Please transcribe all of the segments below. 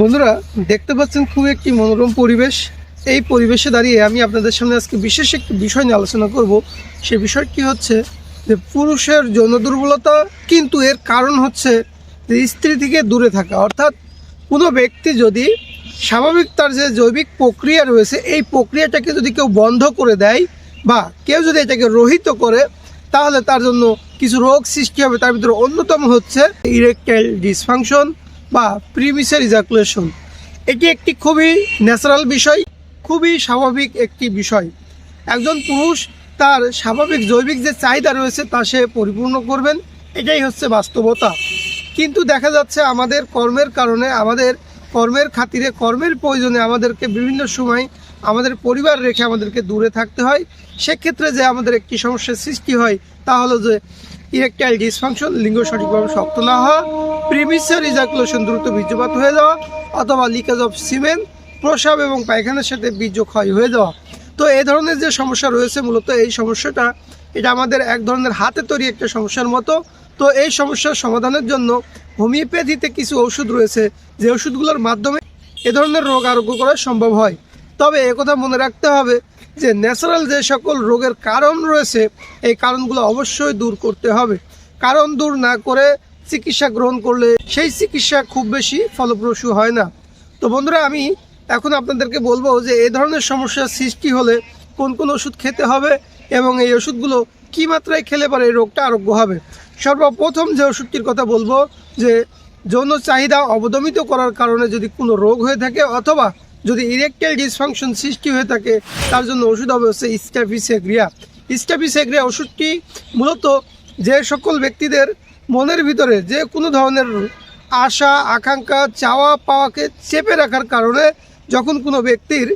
বন্ধুরা, দেখতে পাচ্ছেন খুব একটি মনোরম পরিবেশ। এই পরিবেশে দাঁড়িয়ে আমি আপনাদের সামনে আজকে বিশেষ একটি বিষয় নিয়ে আলোচনা করব। সে বিষয় বিষয়টি হচ্ছে যে পুরুষের যৌন দুর্বলতা, কিন্তু এর কারণ হচ্ছে যে স্ত্রী থেকে দূরে থাকা। অর্থাৎ কোনো ব্যক্তি যদি স্বাভাবিক তার যে জৈবিক প্রক্রিয়া রয়েছে, এই প্রক্রিয়াটাকে যদি কেউ বন্ধ করে দেয় বা কেউ যদি এটাকে রহিত করে, তাহলে তার জন্য কিছু রোগ সৃষ্টি হবে। তার ভিতরে অন্যতম হচ্ছে ইরেকটাইল ডিসফাংশন বা প্রিমিসার ইজাকুলেশন এটি একটি খুবই ন্যাচারাল বিষয়, খুবই স্বাভাবিক একটি বিষয়। একজন পুরুষ তার স্বাভাবিক জৈবিক যে চাহিদা রয়েছে তা সে পরিপূর্ণ করবেন, এটাই হচ্ছে বাস্তবতা। কিন্তু দেখা যাচ্ছে আমাদের কর্মের কারণে, আমাদের কর্মের খাতিরে, কর্মের প্রয়োজনে আমাদেরকে বিভিন্ন সময় আমাদের পরিবার রেখে আমাদেরকে দূরে থাকতে হয়। সেক্ষেত্রে যে আমাদের একটি সমস্যার সৃষ্টি হয়, তা হলো যে ইরেকটাইল ডিসফাংশন লিঙ্গ সঠিকভাবে শক্ত না হওয়া প্রিমিসার ইজাকুলেশন দ্রুত বীর্যপাত হয়ে যাওয়া অথবা লিকেজ অফ সিমেন্ট প্রসাব এবং পায়খানার সাথে বীর্য ক্ষয় হয়ে যাওয়া। তো এই ধরনের যে সমস্যা রয়েছে, মূলত এই সমস্যাটা, এটা আমাদের এক ধরনের হাতে তৈরি একটা সমস্যার মতো। তো এই সমস্যার সমাধানের জন্য হোমিওপ্যাথিতে কিছু ওষুধ রয়েছে, যে ওষুধগুলোর মাধ্যমে এ ধরনের রোগ আরোগ্য করা সম্ভব হয়। তবে একথা মনে রাখতে হবে যে, ন্যাচারাল যে সকল রোগের কারণ রয়েছে, এই কারণগুলো অবশ্যই দূর করতে হবে। কারণ দূর না করে চিকিৎসা গ্রহণ করলে সেই চিকিৎসা খুব বেশি ফলপ্রসূ হয় না। তো বন্ধুরা, আমি এখন আপনাদেরকে বলব যে এই ধরনের সমস্যার সৃষ্টি হলে কোন কোন ওষুধ খেতে হবে এবং এই ওষুধগুলো কী মাত্রায় খেলে পরে এই রোগটা আরোগ্য হবে। সর্বপ্রথম যে ওষুধটির কথা বলব, যে যৌন চাহিদা অবদমিত করার কারণে যদি কোনো রোগ হয়ে থাকে অথবা যদি ইরেকটাইল ডিসফাংশন সৃষ্টি হয়ে থাকে, তার জন্য ওষুধ হবে হচ্ছে স্ট্যাফিসেগ্রিয়া। স্ট্যাফিসেগ্রিয়া ওষুধটি মূলত যে সকল ব্যক্তিদের মনের ভিতরে যে কোনো ধরনের আশা, আকাঙ্ক্ষা, চাওয়া পাওয়াকে চেপে রাখার কারণে যখন কোনো ব্যক্তির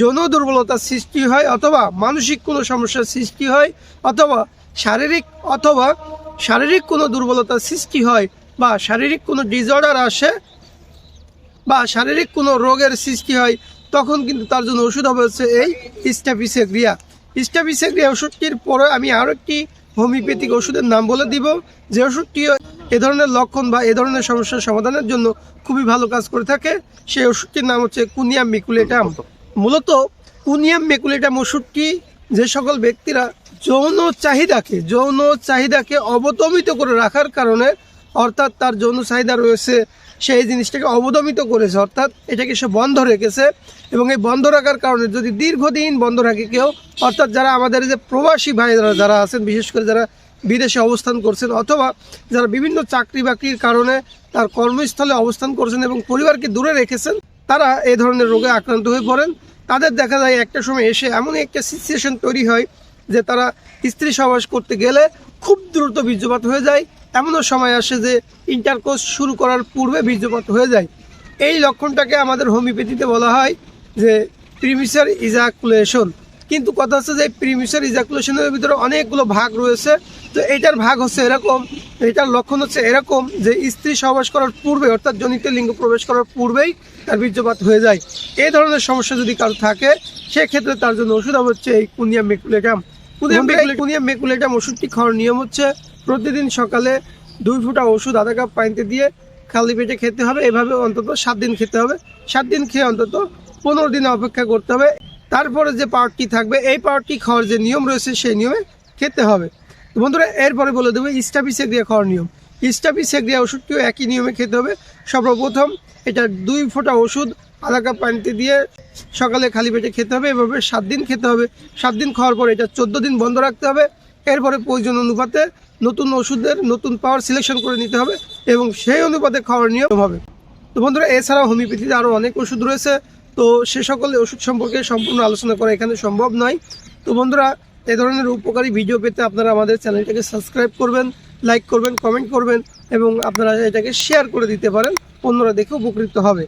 যৌন দুর্বলতার সৃষ্টি হয় অথবা মানসিক কোনো সমস্যার সৃষ্টি হয় অথবা শারীরিক অথবা শারীরিক কোনো দুর্বলতার সৃষ্টি হয় বা শারীরিক কোনো ডিজর্ডার আসে বা শারীরিক কোনো রোগের সৃষ্টি হয়, তখন কিন্তু তার জন্য ওষুধ হবে হচ্ছে এই স্ট্যাপিসেগ্রিয়া স্ট্যাপিসেগ্রিয়া ওষুধটির পরে আমি আরও একটি হোমিওপ্যাথিক ওষুধের নাম বলে দিব। যে ওষুধটি এ ধরনের লক্ষণ বা এ ধরনের সমস্যার সমাধানের জন্য খুবই ভালো কাজ করে থাকে, সেই ওষুধটির নাম হচ্ছে কুনিয়াম মিকুলেটাম। মূলত কুনিয়াম মেকুলেটাম ওষুধটি যে সকল ব্যক্তিরা যৌন চাহিদাকে যৌন চাহিদাকে অবতমিত করে রাখার কারণে অর্থাৎ তার যৌন চাহিদা রয়েছে, সেই জিনিসটাকে অবদমিত করেছে, অর্থাৎ এটাকে সে বন্ধ রেখেছে এবং এই বন্ধ রাখার কারণে যদি দীর্ঘদিন বন্ধ রাখে কেউ, অর্থাৎ যারা আমাদের যে প্রবাসী ভাইরা যারা আছেন, বিশেষ করে যারা বিদেশে অবস্থান করছেন অথবা যারা বিভিন্ন চাকরি বাকরির কারণে তার কর্মস্থলে অবস্থান করছেন এবং পরিবারকে দূরে রেখেছেন, তারা এই ধরনের রোগে আক্রান্ত হয়ে পড়েন। তাদের দেখা যায় একটা সময় এসে এমন একটা সিচুয়েশন তৈরি হয় যে তারা স্ত্রী সহবাস করতে গেলে খুব দ্রুত বীর্যপাত হয়ে যায়। এমনও সময় আসে যে ইন্টারকোর্স শুরু করার পূর্বে বীর্যপাত হয়ে যায়। এই লক্ষণটাকে আমাদের হোমিওপ্যাথিতে বলা হয় যে প্রিমিসার ইজাকুলেশন। কিন্তু কথা হচ্ছে যে প্রিমিসার ইজাকুলেশনের ভিতরে অনেকগুলো ভাগ রয়েছে। তো এটার ভাগ হচ্ছে এরকম, এটার লক্ষণ হচ্ছে এরকম যে স্ত্রী সহবাস করার পূর্বে, অর্থাৎ জনিত লিঙ্গ প্রবেশ করার পূর্বেই তার বীর্যপাত হয়ে যায়। এই ধরনের সমস্যা যদি কারও থাকে, সেক্ষেত্রে তার জন্য ওষুধ হচ্ছে এই কুনিয়াম মেকুলেটাম কুনিয়াম মেকুলেটাম ওষুধটি খাওয়ার নিয়ম হচ্ছে প্রতিদিন সকালে দুই ফুটা ওষুধ আধা কাপ পানিতে দিয়ে খালি পেটে খেতে হবে। এভাবে অন্তত সাত দিন খেতে হবে। সাত দিন খেয়ে অন্তত পনেরো দিন অপেক্ষা করতে হবে। তারপরে যে পাওয়ারটি থাকবে এই পাওয়ারটি খাওয়ার যে নিয়ম রয়েছে সেই নিয়মে খেতে হবে। বন্ধুরা এরপরে বলে দেবো স্টাপিসেগ্রিয়া খাওয়ার নিয়ম। স্টাপিসেগ্রিয়া ওষুধটিও একই নিয়মে খেতে হবে। সর্বপ্রথম এটা দুই ফোঁটা ওষুধ আধা কাপ পানিতে দিয়ে সকালে খালি পেটে খেতে হবে, এভাবে সাত দিন খেতে হবে। সাত দিন খাওয়ার পরে এটা চোদ্দ দিন বন্ধ রাখতে হবে। এরপরে প্রয়োজন অনুপাতে নতুন ওষুধের নতুন পাওয়ার সিলেকশন করে নিতে হবে এবং সেই অনুপাতে খাওয়ার নিয়ম হবে। তো বন্ধুরা এছাড়া হোমিওপ্যাথিতে আরও অনেক ওষুধ রয়েছে। তো সে সকল ওষুধ সম্পর্কে সম্পূর্ণ আলোচনা করা এখানে সম্ভব নয়। তো বন্ধুরা, এ ধরনের উপকারী ভিডিও পেতে আপনারা আমাদের চ্যানেলটাকে সাবস্ক্রাইব করবেন, লাইক করবেন, কমেন্ট করবেন এবং আপনারা এটাকে শেয়ার করে দিতে পারেন। অন্যরা দেখে উপকৃত হবে।